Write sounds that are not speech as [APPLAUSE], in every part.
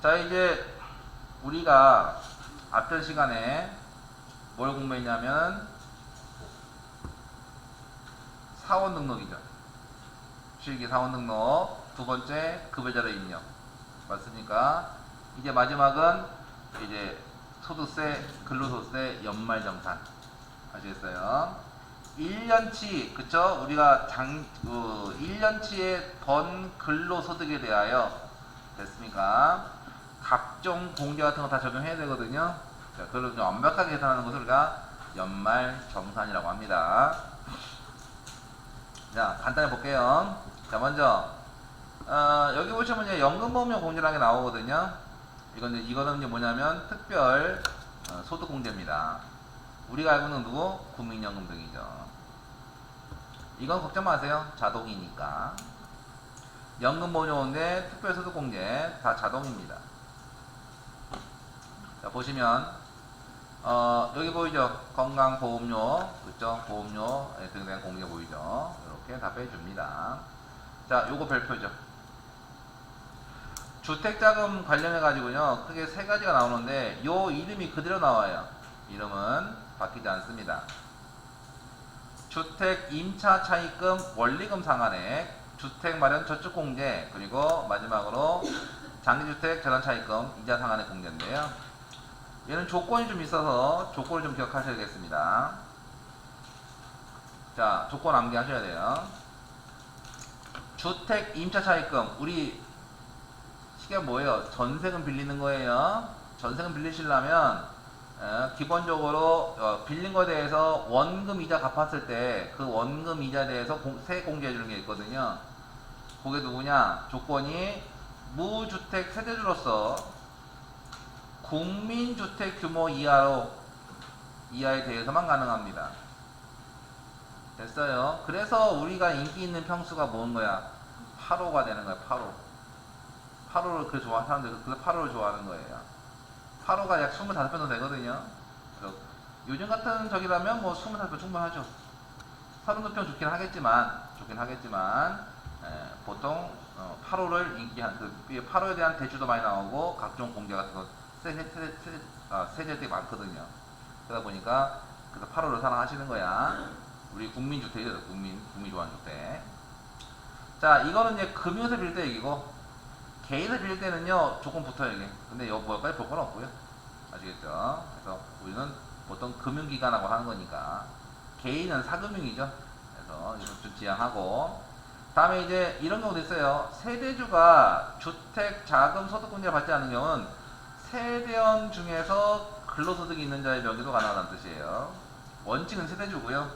자 이제 우리가 앞전 시간에 뭘 공부했냐면 사원 등록이죠. 실기 사원 등록 두 번째 급여자료 입력 맞습니까? 이제 마지막은 이제 소득세 근로소득세 연말정산 아시겠어요? 1년치 그쵸? 우리가 장그 1년치의 번 근로소득에 대하여 됐습니까? 각종 공제 같은 거 다 적용해야 되거든요. 자, 그걸 좀 완벽하게 계산하는 것을 우리가 연말 정산이라고 합니다. 자, 간단히 볼게요. 자, 먼저 어, 여기 보시면 연금보험료 공제라는 게 나오거든요. 이건 이제 이거는 이제 뭐냐면 특별 어, 소득 공제입니다. 우리가 알고 있는 누구? 국민연금 등이죠. 이건 걱정 마세요. 자동이니까. 연금보험료인데 특별소득공제 다 자동입니다. 자 보시면 어, 여기 보이죠? 건강보험료, 그죠? 보험료 등에 대한 공개 보이죠? 이렇게 다 빼줍니다. 자, 요거 별표죠. 주택자금 관련해 가지고요 크게 세 가지가 나오는데 요 이름이 그대로 나와요. 이름은 바뀌지 않습니다. 주택 임차 차입금 원리금 상한액, 주택 마련 저축 공제, 그리고 마지막으로 장기주택 재단 차입금 이자 상한액 공제인데요. 얘는 조건이 좀 있어서 조건을 좀 기억하셔야겠습니다. 자, 조건 암기하셔야 돼요. 주택 임차 차입금 우리 시계 뭐예요? 전세금 빌리는 거예요. 전세금 빌리시려면 에, 기본적으로 어, 빌린 거에 대해서 원금 이자 갚았을 때 그 원금 이자에 대해서 공, 세액 공제해 주는 게 있거든요. 그게 누구냐? 조건이 무주택 세대주로서 국민주택 규모 이하로 이하에 대해서만 가능합니다. 됐어요. 그래서 우리가 인기 있는 평수가 뭔 거야? 8호가 되는 거야. 8호. 8호를 그 좋아하는 사람들 그 8호를 좋아하는 거예요. 8호가 약 25편 정도 되거든요. 그래서 요즘 같은 적이라면 뭐 25편 충분하죠. 32편 좋긴 하겠지만 좋긴 하겠지만 에, 보통 어, 8호를 인기한 그 8호에 대한 대주도 많이 나오고 각종 공제 같은 거 세제 세제 세제 아, 세제들이 많거든요. 그러다 보니까 그래서 8호를 사랑하시는 거야. 우리 국민 주택이죠. 국민 국민 좋아하는 주택. 자, 이거는 이제 금융에서 빌릴 때 얘기고 개인을 빌릴 때는요 조금 붙어요 이게 근데 여기 뭐까지 볼 건 없고요 아시겠죠 그래서 우리는 보통 금융기관하고 하는 거니까 개인은 사금융이죠 그래서 이거 좀 지양하고 다음에 이제 이런 경우도 있어요 세대주가 주택 자금 소득 공제를 받지 않는 경우는 세대원 중에서 근로소득이 있는 자의 명의도 가능하다는 뜻이에요. 원칙은 세대주고요.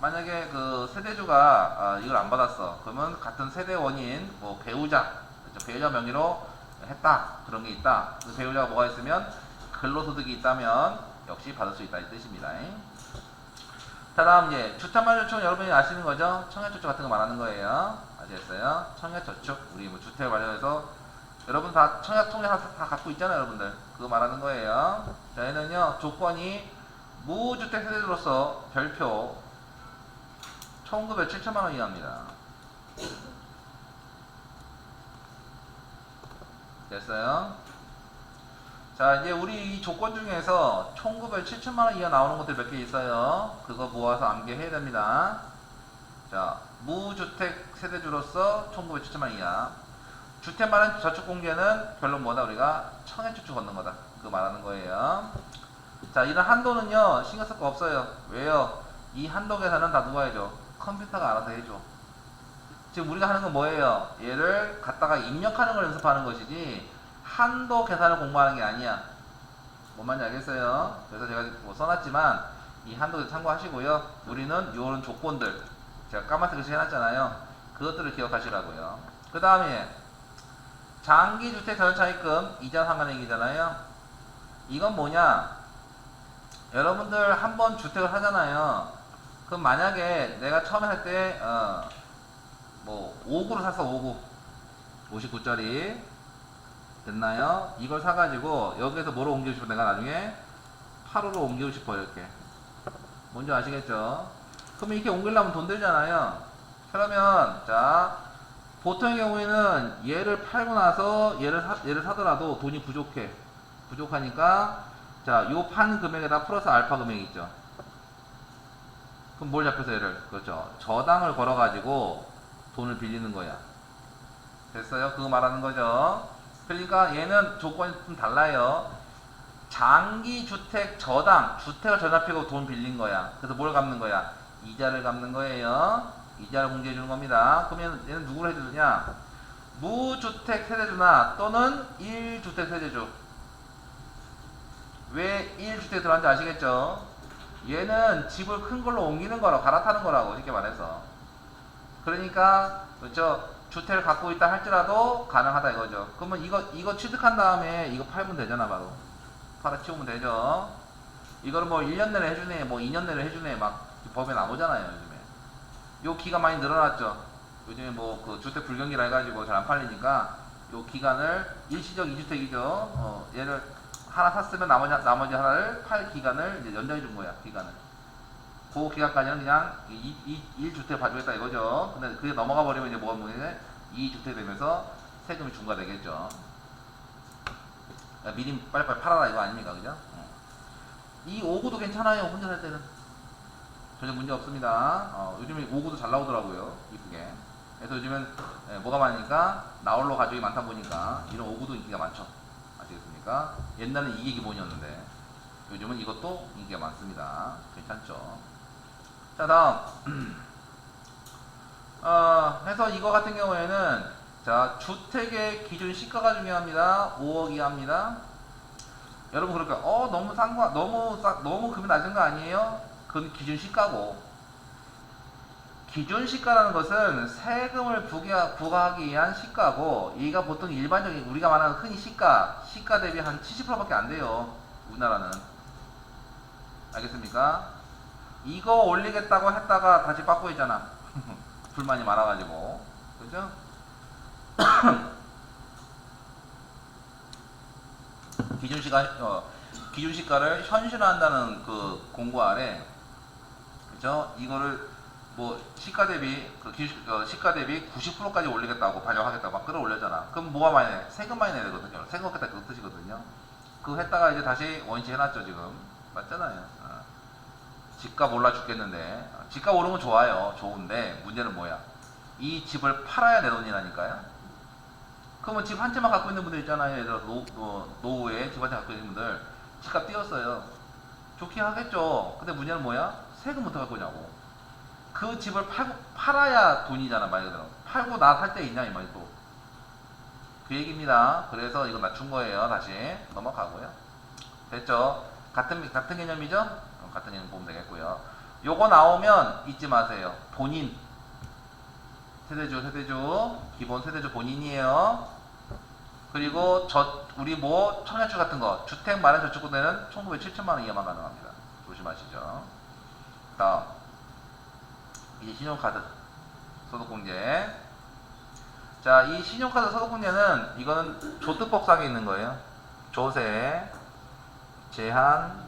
만약에 그 세대주가 아, 이걸 안 받았어. 그러면 같은 세대원인 뭐 배우자 그렇죠. 배우자 명의로 했다. 그런 게 있다. 그 배우자가 뭐가 있으면 근로소득이 있다면 역시 받을 수 있다 이 뜻입니다. 자 다음 이제 주택마련초는 여러분이 아시는 거죠? 청약저축 같은 거 말하는 거예요. 아시겠어요? 청약저축. 우리 뭐 주택 관련해서 여러분 다 청약통장 다, 다 갖고 있잖아요 여러분들 그거 말하는 거예요 자 얘는요 조건이 무주택 세대로서 별표 1900, 7천만 원 이하입니다 됐어요? 자, 이제 우리 이 조건 중에서 1900, 7천만 원 이하 나오는 것들 몇 개 있어요. 그거 모아서 암기해야 됩니다. 자, 무주택 세대주로서 1900, 7천만 원 이하. 주택 마련 저축 공제는 결론 뭐다? 우리가 청약저축 걷는 거다. 그거 말하는 거예요. 자, 이런 한도는요, 신경 쓸 거 없어요. 왜요? 이 한도 계산은 다 누가 해줘? 컴퓨터가 알아서 해줘. 지금 우리가 하는 건 뭐예요? 얘를 갖다가 입력하는 걸 연습하는 것이지 한도 계산을 공부하는 게 아니야. 뭔 말인지 알겠어요? 그래서 제가 뭐 써놨지만 이 한도 참고하시고요. 우리는 이런 조건들 제가 까맣게 해놨잖아요. 그것들을 기억하시라고요. 그 다음에 장기주택 전차입금 이자 상한액이잖아요. 이건 뭐냐? 여러분들 한 번 주택을 하잖아요. 그럼 만약에 내가 처음에 할 때, 어, 뭐 5구를 샀어 5구 59짜리 됐나요? 이걸 사가지고 여기에서 뭐로 옮기고 싶어 내가 나중에 8호로 옮기고 싶어 이렇게 뭔지 아시겠죠? 그러면 이렇게 옮기려면 돈 들잖아요 그러면 자 보통의 경우에는 얘를 팔고 나서 얘를 사, 얘를 사더라도 돈이 부족해. 부족하니까 자, 요 판 금액에다 플러스 알파 금액이 있죠. 그럼 뭘 잡혀서 얘를 그렇죠. 저당을 걸어 가지고 돈을 빌리는 거야. 됐어요? 그거 말하는 거죠. 그러니까 얘는 조건이 좀 달라요. 장기 주택 저당, 주택을 전납하고 돈 빌린 거야. 그래서 뭘 갚는 거야? 이자를 갚는 거예요. 이자를 공제해 주는 겁니다. 그러면 얘는 누구를 해주느냐? 무주택 세대주나 또는 1주택 세대주. 왜 1주택 들어간지 아시겠죠? 얘는 집을 큰 걸로 옮기는 거라고 갈아타는 거라고 이렇게 말해서. 그러니까 그렇죠. 주택을 갖고 있다 할지라도 가능하다 이거죠. 그러면 이거 이거 취득한 다음에 이거 팔면 되잖아 바로. 팔아 치우면 되죠. 이거를 뭐 1년 내내 해주네, 뭐 2년 내내 해주네, 막 법에 나오잖아요, 요 기간 많이 늘어났죠. 요즘에 뭐 그 주택 불경기라 해가지고 잘 안 팔리니까 요 기간을 일시적 2주택이죠. 어, 얘를 하나 샀으면 나머지, 나머지 하나를 팔 기간을 이제 연장해 준 거야, 기간을. 그 기간까지는 그냥 이, 이, 1주택 봐주겠다 이거죠. 근데 그게 넘어가 버리면 이제 뭐가 뭐냐, 2주택 되면서 세금이 중과되겠죠. 야, 미리 빨리빨리 팔아라 이거 아닙니까 그죠? 어. 이 오구도 괜찮아요 혼자 살 때는 전혀 문제 없습니다 어, 요즘에 오구도 잘 나오더라고요 이쁘게 그래서 요즘엔 예, 뭐가 많으니까 나홀로 가족이 많다 보니까 이런 오구도 인기가 많죠 아시겠습니까? 옛날엔 이게 기본이었는데 요즘은 이것도 인기가 많습니다 괜찮죠 자 다음 [CLEARS THROAT] 어, 해서 이거 같은 경우에는 자, 주택의 기준 시가가 중요합니다. 5억 이하입니다. 여러분 그럴까? 어, 너무 싼 거, 너무 싸, 너무 금이 낮은 거 아니에요? 그건 기준 시가고. 기준 시가라는 것은 세금을 부과, 부과하기 위한 시가고, 얘가 보통 일반적인 우리가 말하는 흔히 시가, 시가 대비 한 70%밖에 안 돼요. 우리나라는. 알겠습니까? 이거 올리겠다고 했다가 다시 빠꾸 했잖아. [LAUGHS] 불만이 많아가지고. 그죠? [CLEARS THROAT] 기준 시가 어, 기준 시가를 현실화한다는 그 공고 아래 그죠? 이거를 뭐 시가 대비 그 기준 어, 시가 대비 90%까지 올리겠다고 반영하겠다고 막 끌어올렸잖아. 그럼 뭐가 많이 내? 세금 많이 내야 되거든요. 겠다 그 뜻이거든요. 그거 했다가 이제 다시 원시 해놨죠 지금 맞잖아요. 어. 집값 올라 죽겠는데 어, 집값 오르면 건 좋아요. 좋은데 문제는 뭐야? 이 집을 팔아야 내 돈이라니까요. 그러면 집 한 채만 갖고 있는 분들 있잖아요. 예를 들어 노, 어, 노후에 집 한 채 갖고 있는 분들 집값 뛰었어요. 좋긴 하겠죠. 근데 문제는 뭐야? 세금 어떻게 할 거냐고. 그 집을 팔고, 팔아야 돈이잖아, 말 그대로. 팔고 나 살 때 있냐, 이 말이 또. 그 얘기입니다. 그래서 이거 맞춘 거예요. 다시 넘어가고요. 됐죠? 같은, 같은 개념이죠? 어, 같은 개념 보면 되겠고요. 요거 나오면 잊지 마세요. 본인. 세대주, 세대주. 기본 세대주 본인이에요. 그리고 저 우리 뭐 청약주 같은 거 주택 마련 저축금대는 1907천만 원 이하만 가능합니다. 조심하시죠. 다음 이제 신용카드 소득공제. 자, 이 신용카드 소득공제는 이거는 조특법상에 있는 거예요. 조세, 제한,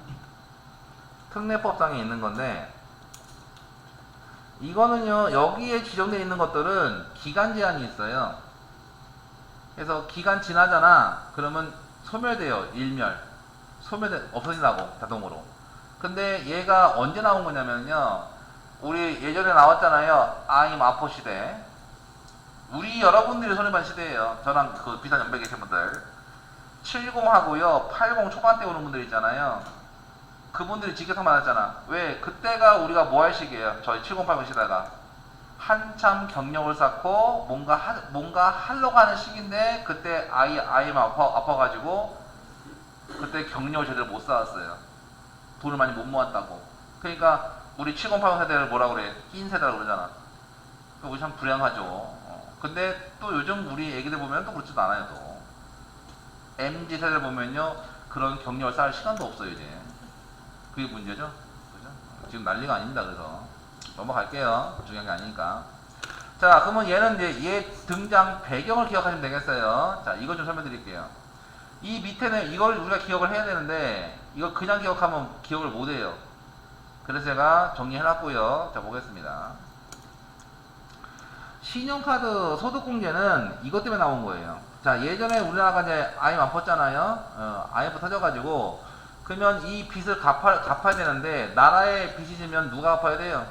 특례법상에 있는 건데 이거는요 여기에 지정되어 있는 것들은 기간 제한이 있어요. 그래서 기간 지나잖아. 그러면 소멸돼요. 일멸. 소멸돼 없어진다고 자동으로. 근데 얘가 언제 나온 거냐면요. 우리 예전에 나왔잖아요. 아임 아포 시대. 우리 여러분들이 손해반 시대예요. 저랑 그 비슷한 연배 계신 분들. 70하고요. 80 초반대 오는 분들 있잖아요. 그분들이 직격탄 맞았잖아. 왜? 그때가 우리가 뭐 할 시기예요. 저희 70, 80 시대가. 한참 경력을 쌓고 뭔가 하, 뭔가 하려고 하는 시기인데 그때 아이 아이만 아파 아파가지고 그때 경력을 제대로 못 쌓았어요. 돈을 많이 못 모았다고. 그러니까 우리 70, 80 세대를 뭐라 그래? 흰 세대라고 그러잖아. 그거 참 불행하죠. 어. 근데 또 요즘 우리 애기들 보면 또 그렇지도 않아요. 또 MZ 세대를 보면요 그런 경력을 쌓을 시간도 없어요 이제. 그게 문제죠. 그죠? 지금 난리가 아닙니다. 그래서 넘어갈게요. 중요한 게 아니니까. 자, 그러면 얘는 이제 얘 등장 배경을 기억하시면 되겠어요. 자, 이거 좀 설명드릴게요. 이 밑에는 이걸 우리가 기억을 해야 되는데 이거 그냥 기억하면 기억을 못 해요. 그래서 제가 정리해놨고요. 자, 보겠습니다. 신용카드 소득공제는 이것 때문에 나온 거예요. 자, 예전에 우리나라가 이제 IMF 안 펐잖아요. 어, IMF 터져가지고, 그러면 이 빚을 갚아, 갚아야 되는데, 나라에 빚이 지면 누가 갚아야 돼요?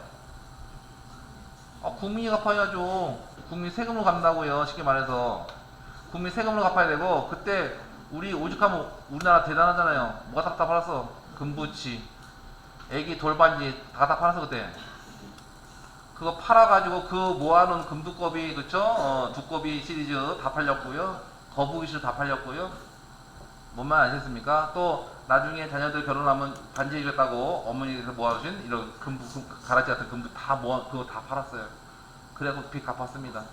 어, 국민이 갚아야죠. 국민 세금으로 갚는다고요. 쉽게 말해서. 국민 세금으로 갚아야 되고, 그때 우리 오죽하면 우리나라 대단하잖아요. 뭐가 다, 다 팔았어? 금부치, 애기 돌반지 다 다 팔았어, 그때. 그거 팔아가지고 그 모아놓은 금두꺼비 그쵸? 어, 두꺼비 시리즈 다 팔렸고요. 거북이실 다 팔렸고요. 뭔말 아시겠습니까? 또 나중에 자녀들 결혼하면 반지 해줬다고 어머니께서 모아주신 이런 금부 금, 가라지 같은 금두 다 모아 그거 다 팔았어요. 그래서 빚 갚았습니다.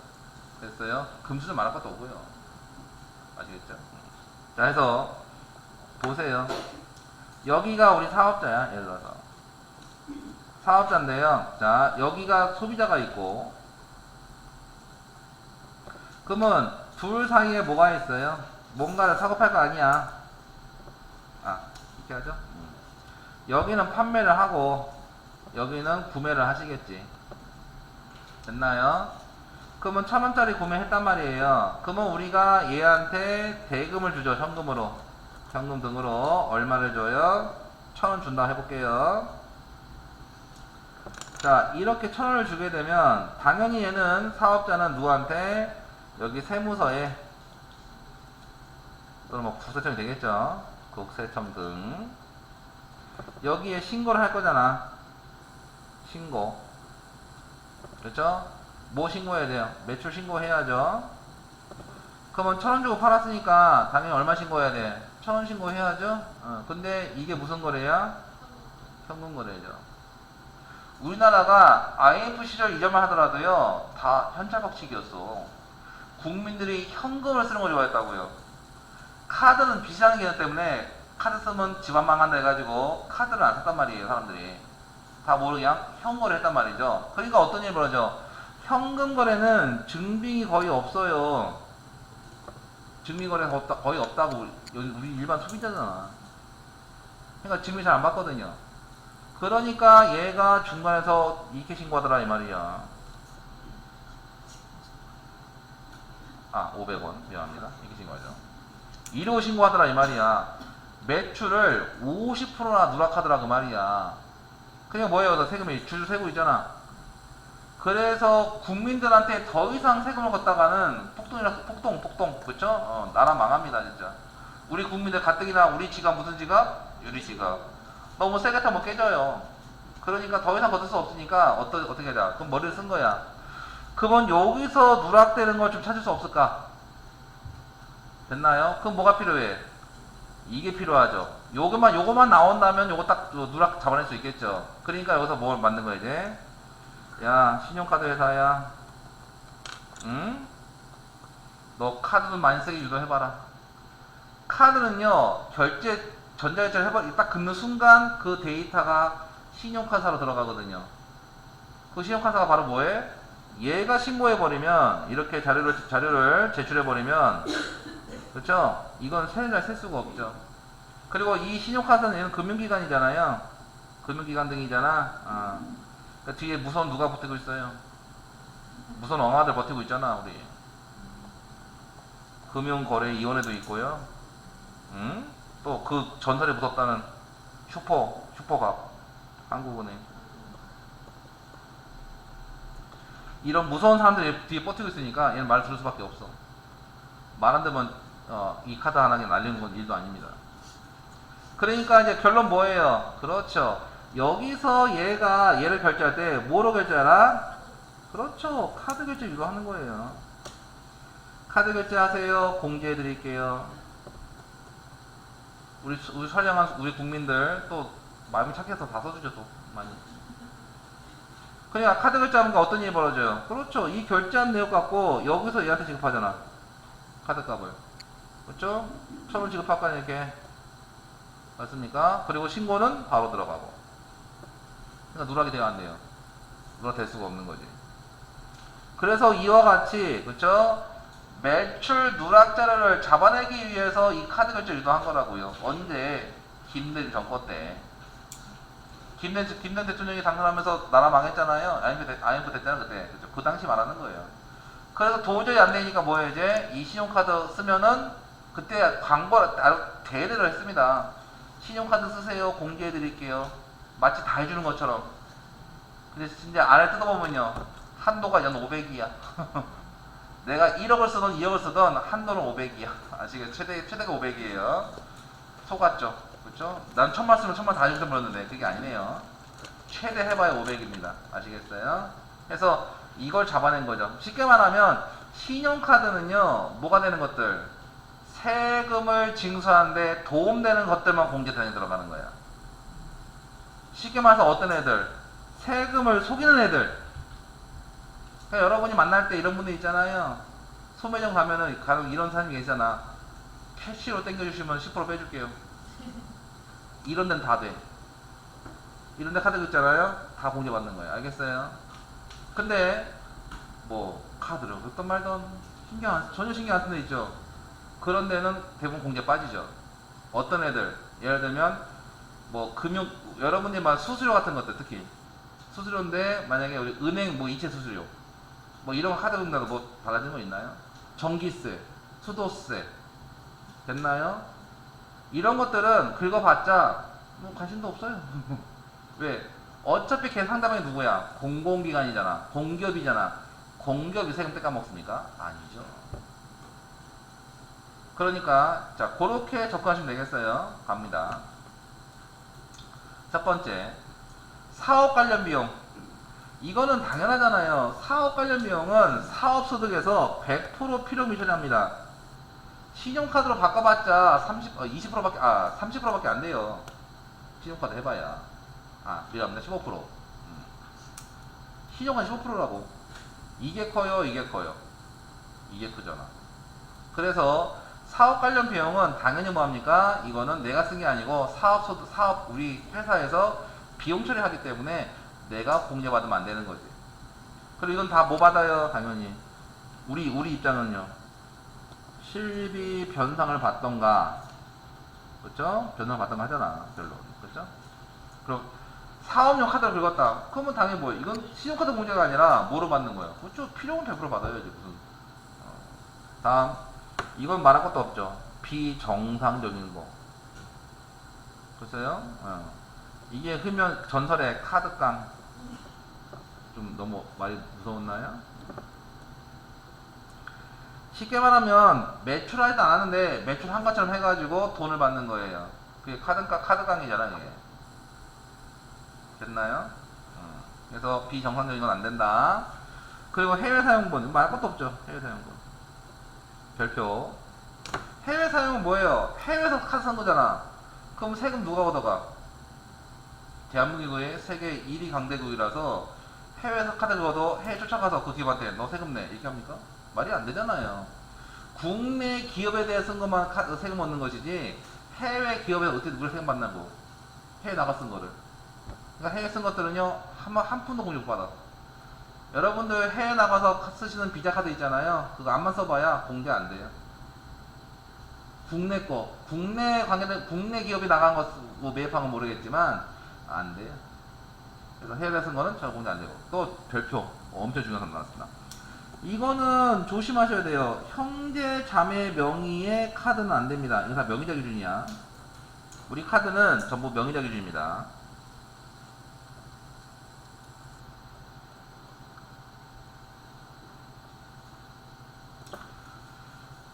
됐어요? 금수는 말할 것도 없고요. 아시겠죠? 자 해서 보세요. 여기가 우리 사업자야 예를 들어서. 사업자인데요. 자, 여기가 소비자가 있고, 그러면 둘 사이에 뭐가 있어요? 뭔가를 사고 팔 거 아니야. 아, 이렇게 하죠? 음. 여기는 판매를 하고, 여기는 구매를 하시겠지. 됐나요? 그러면 천 원짜리 구매했단 말이에요. 그러면 우리가 얘한테 대금을 주죠. 현금으로. 현금 등으로 얼마를 줘요? 천 원 준다 해볼게요. 자, 이렇게 천 원을 주게 되면 당연히 얘는 사업자는 누구한테 여기 세무서에 또는 뭐 국세청이 되겠죠. 국세청 등 여기에 신고를 할 거잖아. 신고. 그렇죠? 뭐 신고해야 돼요? 매출 신고해야죠. 그러면 천 원 주고 팔았으니까 당연히 얼마 신고해야 돼? 천 원 신고해야죠. 어, 근데 이게 무슨 거래야? 현금 거래죠. 우리나라가 IMF 시절 이전만 하더라도요 다 현찰박치기였어 국민들이 현금을 쓰는 걸 좋아했다고요 카드는 비싼 게 때문에 카드 쓰면 집안 망한다 해가지고 카드를 안 샀단 말이에요 사람들이 다 모르게 현거래 했단 말이죠 그러니까 어떤 일이 벌어져 현금 거래는 증빙이 거의 없어요 증빙 거래가 없다, 거의 없다고 우리, 우리 일반 소비자잖아 그러니까 증빙 잘 안 받거든요 그러니까 얘가 중간에서 이렇게 신고하더라 이 말이야. 아 500원 미안합니다. 이렇게 신고하죠. 이러고 신고하더라 이 말이야. 매출을 50%나 누락하더라 그 말이야. 그냥 뭐예요? 너 세금이 줄줄 세고 있잖아. 그래서 국민들한테 더 이상 세금을 걷다가는 폭동이라 폭동 폭동 그쵸? 어, 나라 망합니다 진짜. 우리 국민들 가뜩이나 우리 지갑 무슨 지갑? 유리 지갑. 너무 세게 타면 깨져요. 그러니까 더 이상 걷을 수 없으니까 어떠, 어떻게 해야 그럼 머리를 쓴 거야. 그러면 여기서 누락되는 걸 좀 찾을 수 없을까? 됐나요? 그럼 뭐가 필요해? 이게 필요하죠. 요것만, 요것만 나온다면 요거 딱 누락 잡아낼 수 있겠죠. 그러니까 여기서 뭘 만든 거야, 이제? 야, 신용카드 회사야. 응? 너 카드 좀 많이 쓰게 유도해봐라. 카드는요, 결제 전자결제를 해버 딱 긋는 순간 그 데이터가 신용카드사로 들어가거든요. 그 신용카드사가 바로 뭐해? 얘가 신고해버리면 이렇게 자료를 자료를 제출해버리면 그렇죠? 이건 세날 셀 수가 없죠. 그리고 이 신용카드는 얘는 금융기관이잖아요. 금융기관 등이잖아. 아. 그러니까 뒤에 무서운 누가 버티고 있어요? 무서운 엉아들 버티고 있잖아 우리. 금융거래위원회도 있고요. 응? 또그 전설이 무섭다는 슈퍼 슈퍼갑 한국은행 이런 무서운 사람들이 뒤에 버티고 있으니까 얘는 말 들을 수밖에 없어 말안 되면 어, 이 카드 하나 에 날리는 건 일도 아닙니다 그러니까 이제 결론 뭐예요 그렇죠 여기서 얘가 얘를 결제할 때 뭐로 결제하라 그렇죠 카드 결제 유도하는 거예요 카드 결제하세요 공지해 드릴게요 우리 우리 선량한 우리 국민들 또 마음이 착해서 다 써주죠 또 많이. 그러니까 카드 결제하는 거 어떤 일이 벌어져요? 그렇죠. 이 결제한 내역 갖고 여기서 얘한테 지급하잖아. 카드 값을. 그렇죠? 천원 지급할 거 이렇게. 맞습니까? 그리고 신고는 바로 들어가고. 그러니까 누락이 돼야 안 돼요. 누락 될 수가 없는 거지. 그래서 이와 같이 그렇죠? 매출 누락 자료를 잡아내기 위해서 이 카드 결제 유도한 거라고요. 언제? 김대중 정권 때. 김대, 김대 대통령이 당선하면서 나라 망했잖아요. IMF, 대, IMF 됐잖아요, 그때. 그죠? 그 당시 말하는 거예요. 그래서 도저히 안 되니까 뭐예요 이제 이 신용카드 쓰면은 그때 광고 따로 대회를 했습니다. 신용카드 쓰세요 공개해 드릴게요. 마치 다 해주는 것처럼. 근데 진짜 안에 뜯어보면요 한도가 연 500이야. [LAUGHS] 내가 1억을 쓰던 2억을 쓰던 한도는 500이야. [LAUGHS] 아시겠죠? 최대 최대가 500이에요. 속았죠, 그렇죠? 난 천만 쓰면 천만 다 주셔 버렸는데 그게 아니네요. 최대 해봐야 500입니다. 아시겠어요? 그래서 이걸 잡아낸 거죠. 쉽게 말하면 신용카드는요, 뭐가 되는 것들? 세금을 징수하는데 도움되는 것들만 공제단에 들어가는 거야. 쉽게 말해서 어떤 애들? 세금을 속이는 애들. 그러니까 여러분이 만날 때 이런 분들 있잖아요. 소매점 가면은 가끔 이런 사람이 계시잖아. 캐시로 땡겨주시면 10% 빼줄게요. 이런 데는 다 돼. 이런 데 카드 있잖아요. 다 공제받는 거예요. 알겠어요? 근데 뭐 카드를 어떤 말던 신경 안, 전혀 신경 안 쓰는 데 있죠. 그런 데는 대부분 공제 빠지죠. 어떤 애들 예를 들면 뭐 금융 여러분이 막 수수료 같은 것들 특히 수수료인데 만약에 우리 은행 뭐 이체 수수료 뭐 이런 거 카드 금다고 뭐 달라지는 거 있나요? 전기세, 수도세 됐나요? 이런 것들은 긁어봤자 뭐 관심도 없어요. [LAUGHS] 왜? 어차피 걔 상담이 누구야? 공공기관이잖아. 공기업이잖아. 공기업이 세금 때 까먹습니까? 아니죠. 그러니까 자 그렇게 접근하시면 되겠어요. 갑니다. 첫 번째 사업 관련 비용 이거는 당연하잖아요. 사업 관련 비용은 사업 소득에서 100% 필요 미션합니다. 신용카드로 바꿔봤자 30, 어, 20%밖에 아 30%밖에 안 돼요. 신용카드 해봐야 아 미안합니다 15%. 음. 신용카드 15%라고 이게 커요 이게 커요 이게 크잖아. 그래서 사업 관련 비용은 당연히 뭐합니까? 이거는 내가 쓴 게 아니고 사업 소득 사업 우리 회사에서 비용 처리하기 때문에 내가 공제받으면 안 되는 거지. 그리고 이건 다 뭐 받아요? 당연히 우리 우리 입장은요. 실비 변상을 받던가 그렇죠? 변상 받던가 하잖아 별로 그렇죠? 그럼 사업용 카드를 긁었다 그러면 당연히 뭐예요? 이건 신용카드 공제가 아니라 뭐로 받는 거예요? 그렇죠? 필요는 100% 받아야지 무슨 어. 다음 이건 말할 것도 없죠 비정상적인 거 글쎄요 어. 이게 흡면 전설의 카드깡 좀 너무 말이 무서웠나요? 쉽게 말하면 매출하지도 않았는데 매출 한 것처럼 해가지고 돈을 받는 거예요. 그게 카드가 카드강이잖아 이게. 됐나요? 어. 그래서 비정상적인 건 안 된다. 그리고 해외 사용본 말 것도 없죠. 해외 사용본 별표. 해외 사용은 뭐예요? 해외에서 카드 산 거잖아. 그럼 세금 누가 걷어가? 대한민국의 세계 1위 강대국이라서 해외에서 카드 긁어도 해외 쫓아가서 그 기업한테 너 세금 내 이렇게 합니까? 말이 안 되잖아요. 국내 기업에 대해 쓴 것만 카- 세금 얻는 것이지 해외 기업에 어떻게 누굴 세금 받나고 해외 나가 쓴 거를. 그러니까 해외 쓴 것들은요 한, 번- 한 푼도 공유 못 받아. 여러분들 해외 나가서 카- 쓰시는 비자 카드 있잖아요. 그거 안만 써봐야 공개 안 돼요. 국내 거, 국내 관계된 국내 기업이 나간 거 쓰- 뭐 매입한 건 모르겠지만 안 돼요. 그래서 해외에 쓴 거는 잘 공개 안 되고 또 별표 어, 엄청 중요한 거 나왔습니다. 이거는 조심하셔야 돼요. 형제 자매 명의의 카드는 안 됩니다. 이거 다 명의자 기준이야. 우리 카드는 전부 명의자 기준입니다.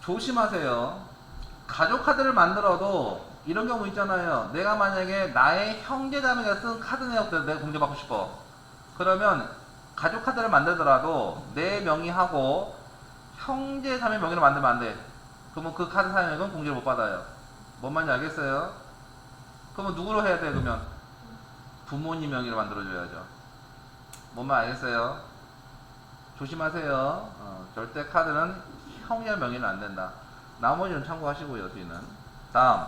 조심하세요. 가족 카드를 만들어도 이런 경우 있잖아요. 내가 만약에 나의 형제 자매가 쓴 카드 내역들 내가 공개받고 싶어. 그러면 가족 카드를 만들더라도 내 명의하고 형제 자매 명의로 만들면 안 돼. 그러면 그 카드 사용액은 공개를 못 받아요. 뭔 말인지 알겠어요? 그러면 누구로 해야 돼 그러면? 부모님 명의로 만들어줘야죠. 뭔 말 알겠어요? 조심하세요. 어, 절대 카드는 형제 명의는 안 된다. 나머지는 참고하시고요, 뒤는. 다음,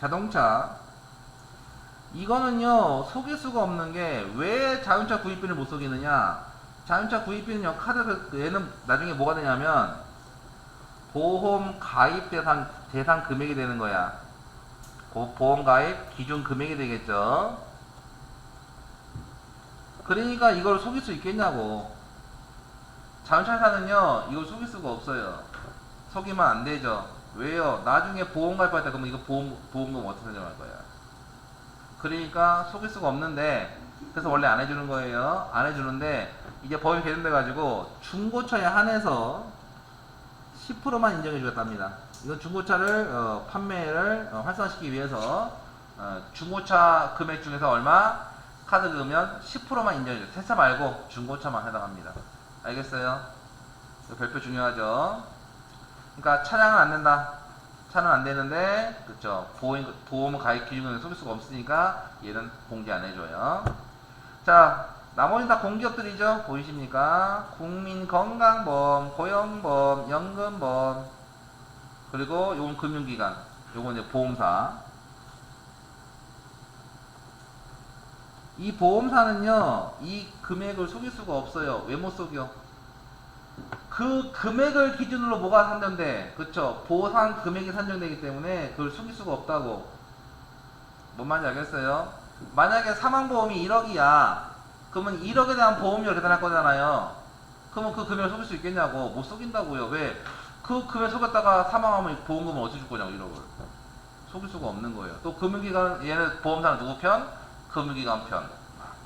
자동차. 이거는요, 속일 수가 없는 게, 왜 자동차 구입비를 못 속이느냐? 자동차 구입비는요, 카드, 그- 얘는 나중에 뭐가 되냐면, 보험 가입 대상, 대상 금액이 되는 거야. 고- 보험 가입 기준 금액이 되겠죠? 그러니까 이걸 속일 수 있겠냐고. 자동차사는요, 이거 속일 수가 없어요. 속이면 안 되죠. 왜요? 나중에 보험 가입할 때 그러면 이거 보험, 보험금 어떻게 설정할 거야? 그러니까 속일 수가 없는데, 그래서 원래 안 해주는 거예요. 안 해주는데, 이제 법이 개정돼 가지고 중고차에 한해서 10%만 인정해 주겠답니다. 이건 중고차를 어, 판매를 어, 활성화시키기 위해서 어, 중고차 금액 중에서 얼마 카드 긁으면 10%만 인정해 줘요. 세차 말고 중고차만 해당합니다. 알겠어요? 별표 중요하죠. 그러니까 차량은 안 된다. 차는 안 되는데 그쵸 보험 보험 가입 기준을 속일 수가 없으니까 얘는 공개 안 해줘요. 자 나머지 다 공기업들이죠. 보이십니까? 국민건강보험, 고용보험, 연금보험, 그리고 요건 금융기관, 요건 이제 보험사. 이 보험사는요, 이 금액을 속일 수가 없어요. 왜 못 속여? 그 금액을 기준으로 뭐가 산정돼? 그쵸? 보상 금액이 산정되기 때문에 그걸 속일 수가 없다고. 뭔 말인지 알겠어요? 만약에 사망보험이 1억이야. 그러면 1억에 대한 보험료를 계산할 거잖아요. 그러면 그 금액을 속일 수 있겠냐고. 못 속인다고요. 왜? 그 금액 속였다가 사망하면 보험금을 어떻게 줄 거냐고, 1억을. 속일 수가 없는 거예요. 또 금융기관, 얘는 보험사는 누구 편? 금융기관 편.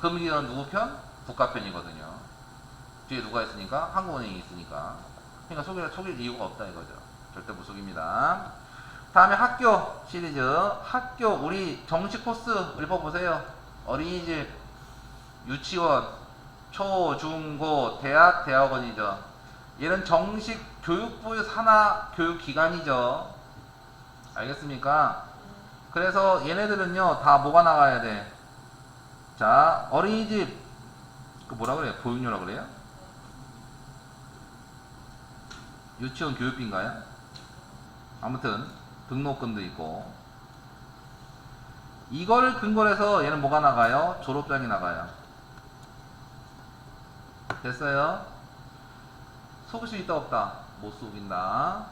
금융기관은 누구 편? 국가 편이거든요. 뒤에 누가 있으니까? 한국은행이 있으니까. 그러니까 속일, 속일 이유가 없다 이거죠. 절대 못 속입니다. 다음에 학교 시리즈. 학교, 우리 정식 코스 읽어보세요. 어린이집, 유치원, 초, 중, 고, 대학, 대학원이죠. 얘는 정식 교육부 산하 교육기관이죠. 알겠습니까? 그래서 얘네들은요, 다 뭐가 나가야 돼? 자, 어린이집, 그 뭐라 그래요? 보육료라 그래요? 유치원 교육비인가요? 아무튼, 등록금도 있고. 이걸 근거로 해서 얘는 뭐가 나가요? 졸업장이 나가요. 됐어요? 속일 수 있다 없다? 못 속인다.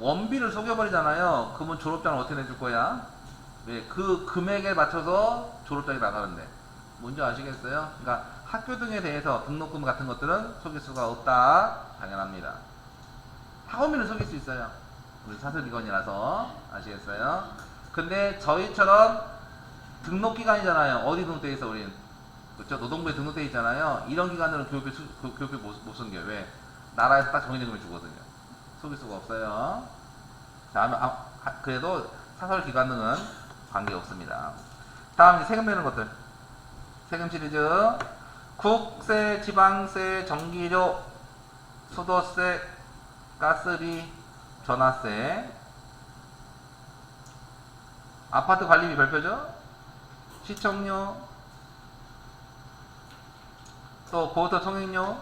원비를 속여버리잖아요. 그러면 졸업장을 어떻게 내줄 거야? 왜? 그 금액에 맞춰서 졸업장이 나가는데. 뭔지 아시겠어요? 그러니까 학교 등에 대해서 등록금 같은 것들은 속일 수가 없다. 당연합니다. 학원비는 속일 수 있어요. 우리 사설기관이라서 아시겠어요? 근데 저희처럼 등록기관이잖아요. 어디 등록돼 있어 우린? 그렇죠? 노동부에 등록돼 있잖아요. 이런 기관들은 교육비, 교육비 못, 못 숨겨. 왜? 나라에서 딱 정해진 금액 주거든요. 속일 수가 없어요. 다음에 아, 하- 그래도 사설 기관은 관계 없습니다. 다음 세금 내는 것들. 세금 시리즈 국세, 지방세, 전기료, 수도세, 가스비, 전화세, 아파트 관리비 별표죠? 시청료, 또 고속도로 통행료.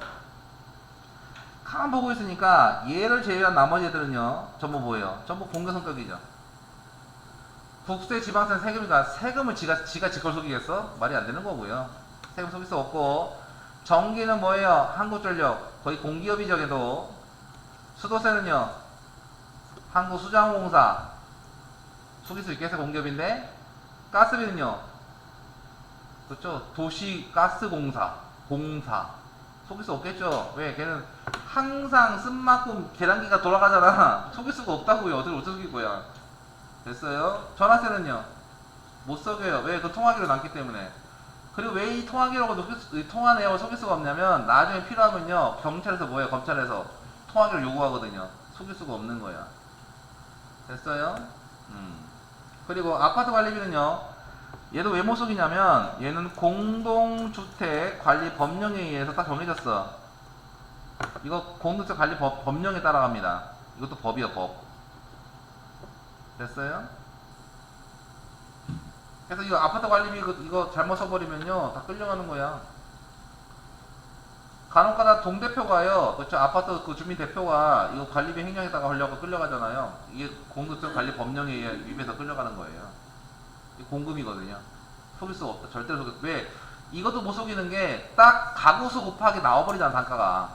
가만 보고 있으니까 얘를 제외한 나머지 애들은요 전부 뭐예요? 전부 공개 성격이죠. 국세 지방세 세금이니까 세금을 지가 지가 지걸 속이겠어? 말이 안 되는 거고요. 세금 속일 수 없고. 전기는 뭐예요? 한국전력. 거의 공기업이죠 걔도. 수도세는요? 한국수자원공사. 속일 수 있겠어요 공기업인데? 가스비는요? 그렇죠? 도시가스공사. 공사. 속일 수 없겠죠? 왜? 걔는 항상 쓴 만큼 계란기가 돌아가잖아. [LAUGHS] 속일 수가 없다고요. 어떻게 어떻게 속일 거야 됐어요? 전화세는요? 못 속여요. 왜? 그 통화기로 남기 때문에. 그리고 왜이이 통화 내역을 속일 수가 없냐면 나중에 필요하면요. 경찰에서 뭐예요? 검찰에서 통화기를 요구하거든요. 속일 수가 없는 거야. 됐어요? 음. 그리고 아파트 관리비는요? 얘도 왜 못 속이냐면 얘는 공동주택 관리 법령에 의해서 딱 정해졌어. 이거 공동주택 관리 법, 법령에 따라갑니다. 이것도 법이야 법 됐어요? 그래서 이거 아파트 관리비 이거, 이거 잘못 써버리면요 다 끌려가는 거야. 간혹가다 동대표가요 그렇죠 아파트 그 주민 대표가 이거 관리비 횡령했다가 하려고 끌려가잖아요. 이게 공동주택 관리 법령에 의해 위배해서 끌려가는 거예요. 공금이거든요. 속일 수가 없다. 절대로 속일 왜? 이것도 못 속이는 게 딱 가구수 곱하기 나와버리잖아 단가가.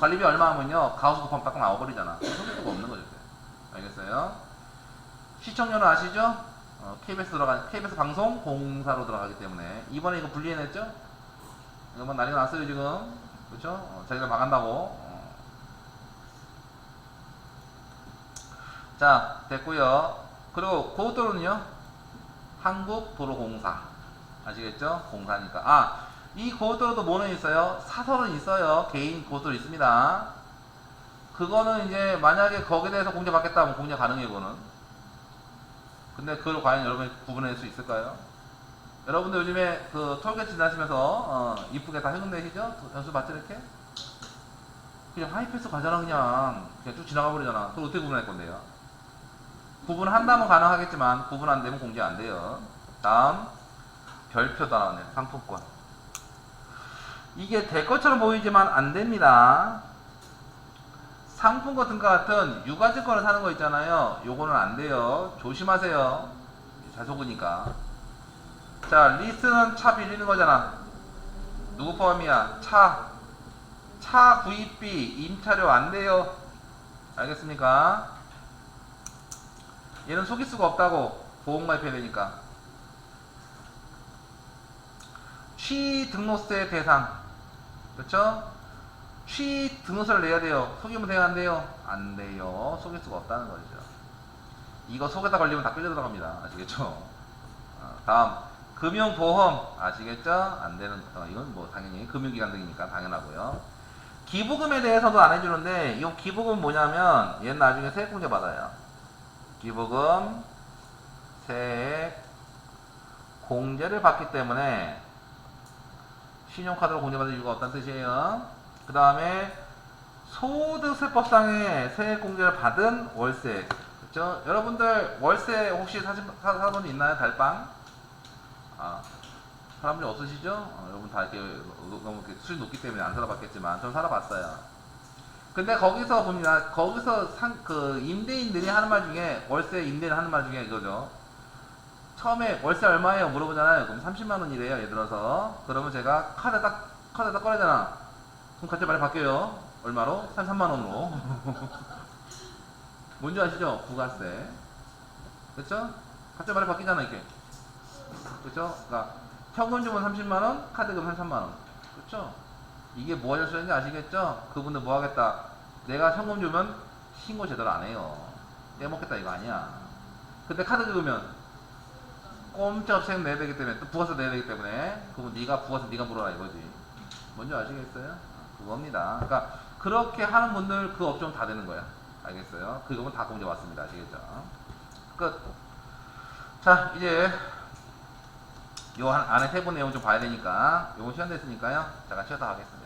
관리비 얼마 하면요 가구수 곱하면 딱 나와버리잖아. 속일 수가 없는 거죠 알겠어요? 시청료는 아시죠? 어, KBS 들어가 KBS 방송 공사로 들어가기 때문에 이번에 이거 분리해냈죠? 이거 뭐 난리가 났어요 지금 그렇죠? 어, 자기가 망한다고. 어. 자, 됐고요. 그리고 고속도로는요. 한국도로공사. 아시겠죠? 공사니까. 아, 이 고속도로도 뭐는 있어요? 사설은 있어요. 개인 고속도로 있습니다. 그거는 이제 만약에 거기에 대해서 공제 받겠다 하면 공제 가능해요, 그거는. 근데 그걸 과연 여러분이 구분할 수 있을까요? 여러분들 요즘에 그 톨게이트 지나시면서 어, 이쁘게 다 해놓내시죠? 연수 봤죠 이렇게? 그냥 하이패스 가잖아 그냥 그냥 쭉 지나가 버리잖아 그걸 어떻게 구분할 건데요? 구분한다면 가능하겠지만 구분 안 되면 공개 안 돼요 다음 별표다 나오네 상품권 이게 될 것처럼 보이지만 안 됩니다 상품 같은 거 같은 유가증권을 사는 거 있잖아요 요거는 안 돼요 조심하세요 잘 속으니까 자, 리스는 차 빌리는 거잖아. 누구 포함이야? 차. 차 구입비, 임차료 안 돼요. 알겠습니까? 얘는 속일 수가 없다고. 보험 가입해야 되니까. 취 등록세 대상. 그렇죠? 취 등록세를 내야 돼요. 속이면 돼요, 안 돼요? 안 돼요. 속일 수가 없다는 거죠. 이거 속에다 걸리면 다 끌려 들어갑니다. 아시겠죠? 어, 다음. 금융보험 아시겠죠? 안 되는 어, 이건 뭐 당연히 금융기관 등이니까 당연하고요. 기부금에 대해서도 안 해주는데 이 기부금 뭐냐면 얘는 나중에 세액공제 받아요. 기부금 세액 공제를 받기 때문에 신용카드로 공제받을 이유가 없다는 뜻이에요. 그 다음에 소득세법상의 세액 공제를 받은 월세 그렇죠? 여러분들 월세 혹시 사신 사- 사본 적 있나요? 달방? 아, 사람들이 없으시죠? 어, 여러분 다 이렇게 너무 이렇게 수준이 높기 때문에 안 살아봤겠지만 저는 살아봤어요. 근데 거기서 봅니다. 거기서 상, 그 임대인들이 하는 말 중에 월세 임대인 하는 말 중에 이거죠. 처음에 월세 얼마예요? 물어보잖아요. 그럼 30만 원이래요. 예를 들어서 그러면 제가 카드 딱 카드 딱 꺼내잖아. 그럼 갑자기 말이 바뀌어요. 얼마로? 33만 원으로. [LAUGHS] 뭔지 아시죠? 부가세. 그렇죠? 갑자기 말이 바뀌잖아 이렇게. 그렇죠? 그러니까 현금 주면 30만 원, 카드금 한 3만 원. 그렇죠? 이게 뭐 하실 수 있는지 아시겠죠? 그분들 뭐 하겠다. 내가 현금 주면 신고 제대로 안 해요. 떼먹겠다 이거 아니야. 근데 카드 주면 꼼짝없이 내야 되기 때문에 또 부가세 내야 되기 때문에 그분 네가 부가세 네가 물어라 이거지. 뭔지 아시겠어요? 그겁니다. 그러니까 그렇게 하는 분들 그 업종 다 되는 거야. 알겠어요? 그거는 다 공제 왔습니다. 아시겠죠? 끝. 자 이제 요 한- 안에 세부 내용 좀 봐야 되니까 요건 시간 됐으니까요. 제가 쉬었다 가겠습니다.